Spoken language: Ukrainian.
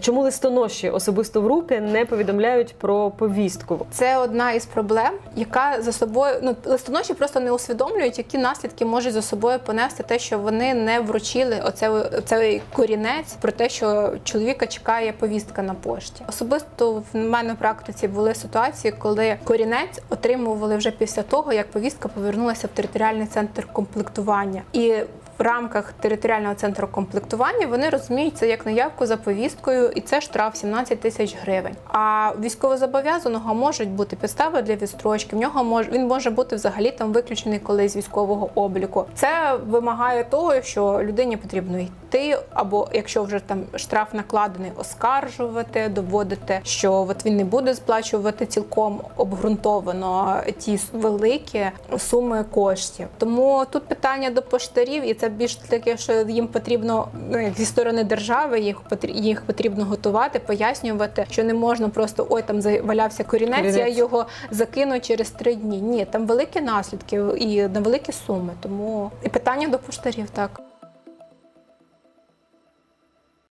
Чому листоноші особисто в руки не повідомляють про повістку? Це одна із проблем, яка за собою ну листоноші просто не усвідомлюють, які наслідки можуть за собою понести те, що вони не вручили оце, оцей корінець про те, що чоловіка чекає повістка на пошті. Особисто в мене в практиці були ситуації, коли корінець отримували вже після того, як повістка повернулася в територіальний центр комплектування і. В рамках територіального центру комплектування вони розуміють це як наявку за повісткою, і це штраф 17 тисяч гривень. А військовозобов'язаного можуть бути підстави для відстрочки. В нього може він може бути взагалі там виключений колись з військового обліку. Це вимагає того, що людині потрібно йти, або якщо вже там штраф накладений, оскаржувати, доводити, що от він не буде сплачувати цілком обґрунтовано ті великі суми коштів. Тому тут питання до поштарів, і це більш таке, що їм потрібно ну, зі сторони держави, їх їх потрібно готувати, пояснювати, що не можна просто ой, там завалявся корінець, я його закину через три дні. Ні, там великі наслідки і на великі суми. Тому і питання до поштарів так.